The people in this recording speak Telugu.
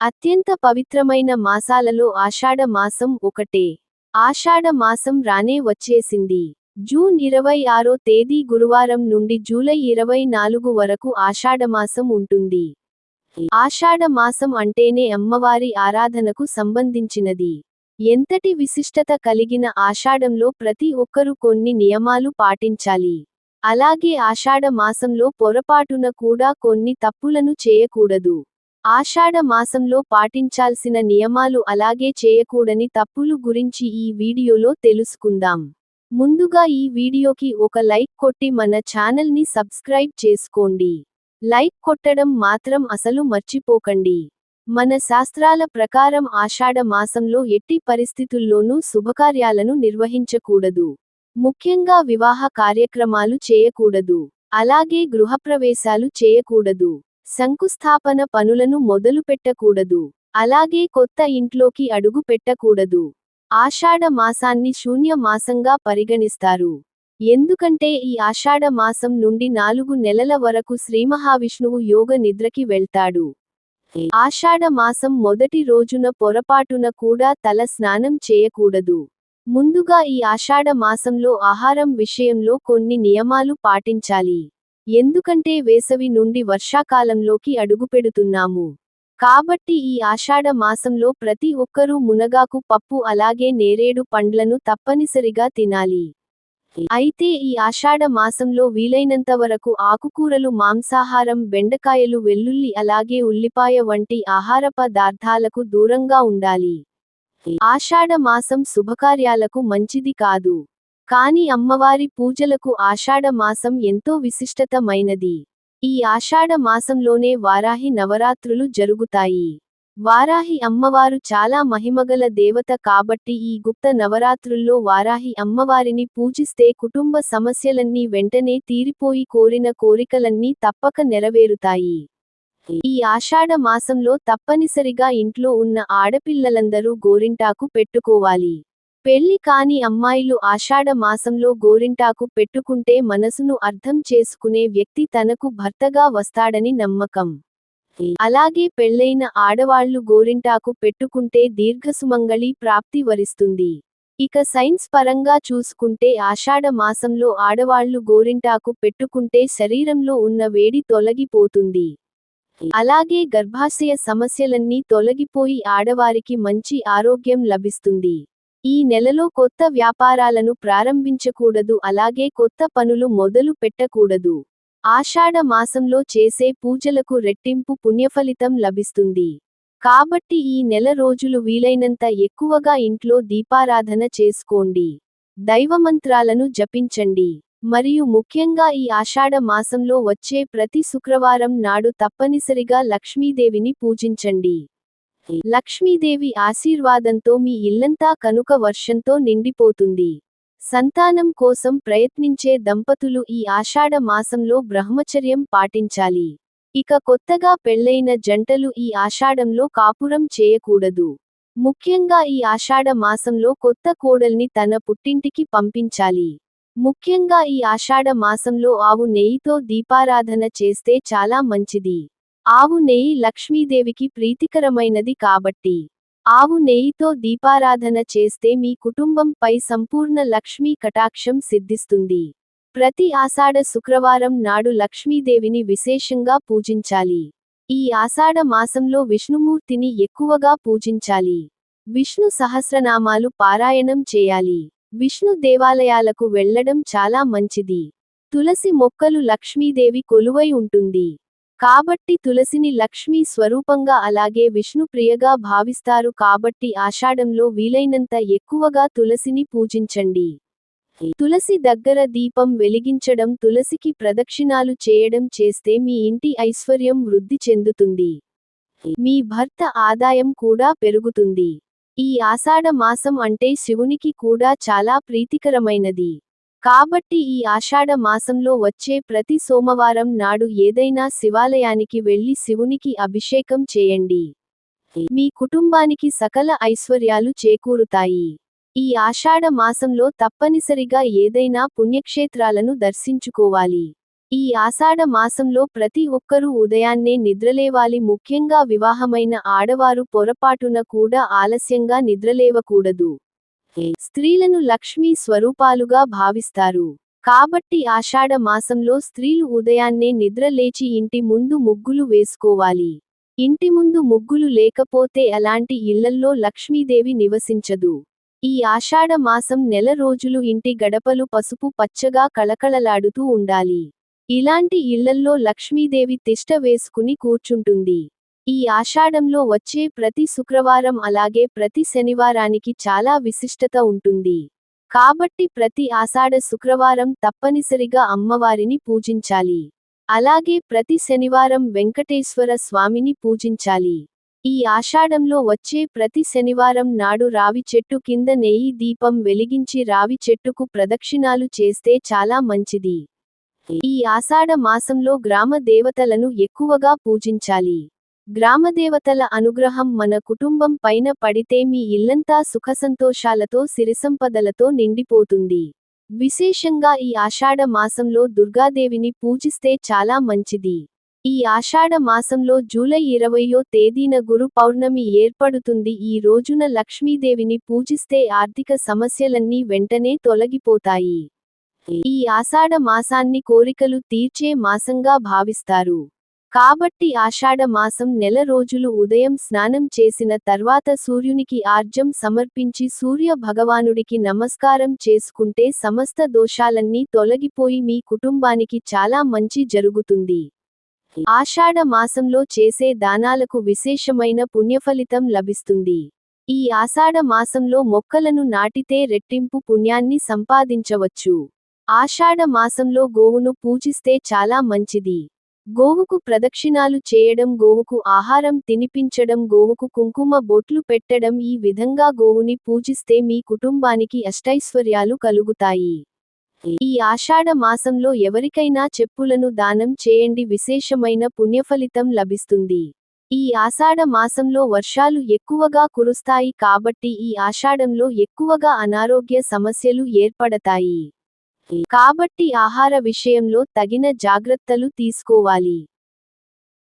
అత్యంత పవిత్రమైన మాసాలలో ఆషాఢ మాసం ఒకటే. ఆషాఢ మాసం రానే వచ్చేసింది. జూన్ ఇరవై ఆరో తేదీ గురువారం నుండి జూలై ఇరవై నాలుగు వరకు ఆషాఢమాసం ఉంటుంది. ఆషాఢ మాసం అంటేనే అమ్మవారి ఆరాధనకు సంబంధించినది. ఎంతటి విశిష్టత కలిగిన ఆషాఢంలో ప్రతి ఒక్కరూ కొన్ని నియమాలు పాటించాలి. అలాగే ఆషాఢ మాసంలో పొరపాటున కూడా కొన్ని తప్పులను చేయకూడదు. ఆషాఢ మాసంలో పాటించాల్సిన నియమాలు అలాగే చేయకూడని తప్పులు గురించి ఈ వీడియోలో తెలుసుకుందాం. ముందుగా ఈ వీడియోకి ఒక లైక్ కొట్టి మన ఛానల్ని సబ్స్క్రైబ్ చేసుకోండి. లైక్ కొట్టడం మాత్రం అసలు మర్చిపోకండి. మన శాస్త్రాల ప్రకారం ఆషాఢ మాసంలో ఎట్టి పరిస్థితుల్లోనూ శుభకార్యాలను నిర్వహించకూడదు. ముఖ్యంగా వివాహ కార్యక్రమాలు చేయకూడదు. అలాగే గృహప్రవేశాలు చేయకూడదు. శంకుస్థాపన పనులను మొదలుపెట్టకూడదు అలాగే కొత్త ఇంట్లోకి అడుగు పెట్టకూడదు. ఆషాఢ మాసాన్ని శూన్య మాసంగా పరిగణిస్తారు. ఎందుకంటే ఈ ఆషాఢ మాసం నుండి నాలుగు నెలల వరకు శ్రీమహావిష్ణువు యోగ నిద్రకి వెళ్తాడు. ఆషాఢ మాసం మొదటి రోజున పొరపాటున కూడా తల స్నానం చేయకూడదు. ముందుగా ఈ ఆషాఢ మాసంలో ఆహారం విషయంలో కొన్ని నియమాలు పాటించాలి. ఎందుకంటే వేసవి నుండి వర్షాకాలంలోకి అడుగుపెడుతున్నాము. కాబట్టి ఈ ఆషాఢ మాసంలో ప్రతి ఒక్కరూ మునగాకు పప్పు అలాగే నేరేడు పండ్లను తప్పనిసరిగా తినాలి. అయితే ఈ ఆషాఢ మాసంలో వీలైనంత వరకు ఆకుకూరలు మాంసాహారం బెండకాయలు వెల్లుల్లి అలాగే ఉల్లిపాయ వంటి ఆహార పదార్థాలకు దూరంగా ఉండాలి. ఆషాఢ మాసం శుభకార్యాలకు మంచిది కాదు. కాని అమ్మవారి పూజలకు ఆషాఢ మాసం ఎంతో విశిష్టతమైనది. ఈ ఆషాఢ మాసంలోనే వారాహి నవరాత్రులు జరుగుతాయి. వారాహి అమ్మవారు చాలా మహిమగల దేవత కాబట్టి ఈ గుప్త నవరాత్రుల్లో వారాహి అమ్మవారిని పూజిస్తే కుటుంబ సమస్యలన్నీ వెంటనే తీరిపోయి కోరిన కోరికలన్నీ తప్పక నెరవేరుతాయి. ఈ ఆషాఢ మాసంలో తప్పనిసరిగా ఇంట్లో ఉన్న ఆడపిల్లలందరూ గోరింటాకు పెట్టుకోవాలి. పెళ్ళి కాని అమ్మాయిలు ఆషాఢ మాసంలో గోరింటాకు పెట్టుకుంటే మనసును అర్థం చేసుకునే వ్యక్తి తనకు భర్తగా వస్తాడని నమ్మకం. అలాగే పెళ్ళైన ఆడవాళ్ళు గోరింటాకు పెట్టుకుంటే దీర్ఘసుమంగళి ప్రాప్తి వరిస్తుంది. ఇక సైన్స్ పరంగా చూసుకుంటే ఆషాఢ మాసంలో ఆడవాళ్ళు గోరింటాకు పెట్టుకుంటే శరీరంలో ఉన్న వేడి తొలగిపోతుంది. అలాగే గర్భాశయ సమస్యలన్నీ తొలగిపోయి ఆడవారికి మంచి ఆరోగ్యం లభిస్తుంది. ఈ నెలలో కొత్త వ్యాపారాలను ప్రారంభించకూడదు అలాగే కొత్త పనులు మొదలు పెట్టకూడదు. ఆషాఢ మాసంలో చేసే పూజలకు రెట్టింపు పుణ్యఫలితం లభిస్తుంది. కాబట్టి ఈ నెల రోజులు వీలైనంత ఎక్కువగా ఇంట్లో దీపారాధన చేసుకోండి. దైవమంత్రాలను జపించండి. మరియు ముఖ్యంగా ఈ ఆషాఢ మాసంలో వచ్చే ప్రతి శుక్రవారం నాడు తప్పనిసరిగా లక్ష్మీదేవిని పూజించండి. లక్ష్మీదేవి ఆశీర్వాదంతో మీ ఇల్లంతా కనుక వర్షంతో నిండిపోతుంది. సంతానం కోసం ప్రయత్నించే దంపతులు ఈ ఆషాఢ మాసంలో బ్రహ్మచర్యం పాటించాలి. ఇక కొత్తగా పెళ్ళైన జంటలు ఈ ఆషాఢంలో కాపురం చేయకూడదు. ముఖ్యంగా ఈ ఆషాఢ మాసంలో కొత్త కోడల్ని తన పుట్టింటికి పంపించాలి. ముఖ్యంగా ఈ ఆషాఢ మాసంలో ఆవు నెయ్యితో దీపారాధన చేస్తే చాలా మంచిది. ఆవు నెయ్యి లక్ష్మీదేవికి ప్రీతికరమైనది కాబట్టి. ఆవు నెయ్యితో దీపారాధన చేస్తే మీ కుటుంబంపై సంపూర్ణ లక్ష్మీ కటాక్షం సిద్ధిస్తుంది. ప్రతి ఆషాఢ శుక్రవారం నాడు లక్ష్మీదేవిని విశేషంగా పూజించాలి. ఈ ఆషాఢ మాసంలో విష్ణుమూర్తిని ఎక్కువగా పూజించాలి. విష్ణు సహస్రనామాలు పారాయణం చేయాలి. విష్ణు దేవాలయాలకు వెళ్ళడం చాలా మంచిది. తులసి మొక్కలు లక్ష్మీదేవి కొలువై ఉంటుంది. కాబట్టి తులసిని లక్ష్మీ స్వరూపంగా అలాగే విష్ణుప్రియగా భావిస్తారు కాబట్టి ఆషాఢంలో వీలైనంత ఎక్కువగా తులసిని పూజించండి. తులసి దగ్గర దీపం వెలిగించడం తులసికి ప్రదక్షిణాలు చేయడం చేస్తే మీ ఇంటి ఐశ్వర్యం వృద్ధి చెందుతుంది. మీ భర్త ఆదాయం కూడా పెరుగుతుంది. ఈ ఆషాఢ మాసం అంటే శివునికి కూడా చాలా ప్రీతికరమైనది. కాబట్టి ఈ ఆషాఢ మాసంలో వచ్చే ప్రతి సోమవారం నాడు ఏదైనా శివాలయానికి వెళ్ళి శివునికి అభిషేకం చేయండి. మీ కుటుంబానికి సకల ఐశ్వర్యాలు చేకూరుతాయి. ఈ ఆషాఢ మాసంలో తప్పనిసరిగా ఏదైనా పుణ్యక్షేత్రాలను దర్శించుకోవాలి. ఈ ఆషాఢ మాసంలో ప్రతి ఒక్కరూ ఉదయాన్నే నిద్రలేవాలి. ముఖ్యంగా వివాహమైన ఆడవారు పొరపాటున కూడా ఆలస్యంగా నిద్రలేవకూడదు. స్త్రీలను లక్ష్మీ స్వరూపాలుగా భావిస్తారు. కాబట్టి ఆషాఢ మాసంలో స్త్రీలు ఉదయాన్నే నిద్ర లేచి ఇంటి ముందు ముగ్గులు వేసుకోవాలి. ఇంటి ముందు ముగ్గులు లేకపోతే అలాంటి ఇళ్ళల్లో లక్ష్మీదేవి నివసించదు. ఈ ఆషాఢ మాసం నెల రోజులు ఇంటి గడపలు పసుపు పచ్చగా కళకళలాడుతూ ఉండాలి. ఇలాంటి ఇళ్ళల్లో లక్ష్మీదేవి తిష్ట వేసుకుని కూర్చుంటుంది. ఈ ఆషాఢంలో వచ్చే ప్రతి శుక్రవారం అలాగే ప్రతి శనివారానికి చాలా విశిష్టత ఉంటుంది. కాబట్టి ప్రతి ఆషాఢ శుక్రవారం తప్పనిసరిగా అమ్మవారిని పూజించాలి. అలాగే ప్రతి శనివారం వెంకటేశ్వర స్వామిని పూజించాలి. ఈ ఆషాఢంలో వచ్చే ప్రతి శనివారం నాడు రావి చెట్టు కింద నెయ్యి దీపం వెలిగించి రావి చెట్టుకు ప్రదక్షిణాలు చేస్తే చాలా మంచిది. ఈ ఆషాఢ మాసంలో గ్రామ దేవతలను ఎక్కువగా పూజించాలి. గ్రామదేవతల అనుగ్రహం మన కుటుంబం పైన పడితే మీ ఇల్లంతా సుఖసంతోషాలతో సిరిసంపదలతో నిండిపోతుంది. విశేషంగా ఈ ఆషాఢ మాసంలో దుర్గాదేవిని పూజిస్తే చాలా మంచిది. ఈ ఆషాఢ మాసంలో జూలై ఇరవయో తేదీన గురు పౌర్ణమి ఏర్పడుతుంది. ఈ రోజున లక్ష్మీదేవిని పూజిస్తే ఆర్థిక సమస్యలన్నీ వెంటనే తొలగిపోతాయి. ఈ ఆషాఢ మాసాన్ని కోరికలు తీర్చే మాసంగా భావిస్తారు. కాబట్టి ఆషాఢ మాసం నెల రోజులు ఉదయం స్నానం చేసిన తర్వాత సూర్యునికి ఆర్జం సమర్పించి సూర్య భగవానుడికి నమస్కారం చేసుకుంటే సమస్త దోషాలన్నీ తొలగిపోయి మీ కుటుంబానికి చాలా మంచి జరుగుతుంది. ఆషాఢ మాసంలో చేసే దానాలకు విశేషమైన పుణ్యఫలితం లభిస్తుంది. ఈ ఆషాఢ మాసంలో మొక్కలను నాటితే రెట్టింపు పుణ్యాన్ని సంపాదించవచ్చు. ఆషాఢ మాసంలో గోవును పూజిస్తే చాలా మంచిది. గోవుకు ప్రదక్షిణాలు చేయడం గోవుకు ఆహారం తినిపించడం గోవుకు కుంకుమ బొట్లు పెట్టడం ఈ విధంగా గోవుని పూజిస్తే మీ కుటుంబానికి అష్టైశ్వర్యాలు కలుగుతాయి. ఈ ఆషాఢ మాసంలో ఎవరికైనా చెప్పులను దానం చేయండి విశేషమైన పుణ్యఫలితం లభిస్తుంది. ఈ ఆషాఢ మాసంలో వర్షాలు ఎక్కువగా కురుస్తాయి కాబట్టి ఈ ఆషాఢంలో ఎక్కువగా అనారోగ్య సమస్యలు ఏర్పడతాయి. కాబట్టి ఆహార విషయంలో తగిన జాగ్రత్తలు తీసుకోవాలి.